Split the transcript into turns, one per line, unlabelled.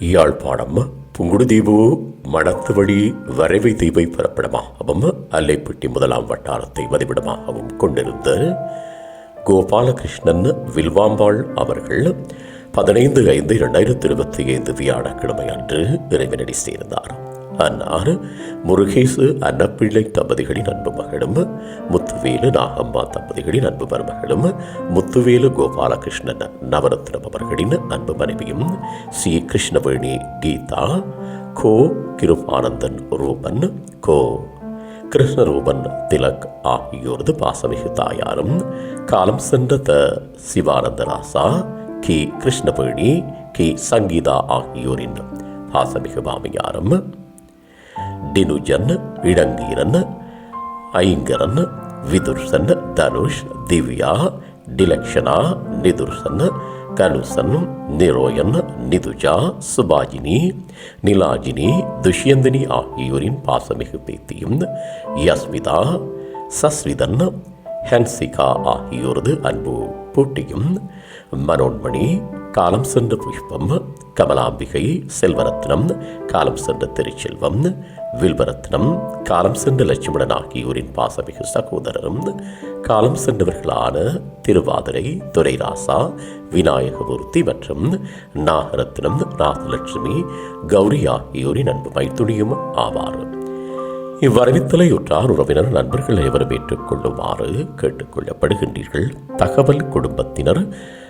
யாழ்ப்பாணம் புங்குடுதீவு மடத்து வழி வரைவை தீவை பிறப்பிடமாகவும் அல்லைப்பட்டி முதலாம் வட்டாரத்தை வதிவிடமாகவும் கொண்டிருந்த கோபாலகிருஷ்ணன் வில்வாம்பாள் அவர்கள் பதினைந்து ஐந்து இரண்டாயிரத்தி இருபத்தி ஐந்து வியாழக்கிழமை அன்று இறைவனடி சேர்ந்தார் அன்னார் முருகேசு அன்னப்பிள்ளை தம்பதிகளின் அன்பு மகளும் முத்துவேலு நாகம்மா தம்பதிகளின் அன்பு மருமகளும் முத்துவேலு கோபாலகிருஷ்ணன் நவரத்னம் அவர்களின் அன்பு மனைவியும் சி கிருஷ்ணவேணி கீதா கோ கிருபானந்தன் ரூபன் கோ கிருஷ்ணரூபன் திலக் ஆகியோரது பாசமிகு தாயாரும் காலம் சென்ற த சிவானந்தராசா கி. கிருஷ்ணவேணி கி. சங்கீதா ஆகியோரின் பாசமிகு மாமியாரும் டினுஜன் இளங்கீரன் ஐங்கரன் விதுர்சன் தனுஷ் திவ்யா டிலக்ஷனா நிதுர்சன் கனுசன் நிரோயன் நிதுஜா சுபாஜினி நிலாஜினி துஷ்யந்தினி ஆகியோரின் பாசமிகு பேத்தியும் யஸ்மிதா சஸ்விதன் ஹன்சிகா ஆகியோரது அன்பு பூட்டியும் மனோன்மணி காலம் சென்ற புஷ்பம் கமலாம்பிகை செல்வரத்னம் காலம் சென்ற திருச்செல்வம் வில்வரத்னம் காலம் சென்ற லட்சுமணன் ஆகியோரின் பாசமிகு சகோதரரும் காலம் சென்றவர்களான திருவாதிரை துரைராசா விநாயகமூர்த்தி மற்றும் நாகரத்னம் ராஜலட்சுமி கௌரி ஆகியோரின் அன்பு மைத்துணியும் ஆவார். இவ்வரவித்தலை உற்றார் உறவினர் நண்பர்கள் அனைவரும் ஏற்றுக்கொள்ளுமாறு கேட்டுக்கொள்ளப்படுகின்றீர்கள் தகவல் குடும்பத்தினர்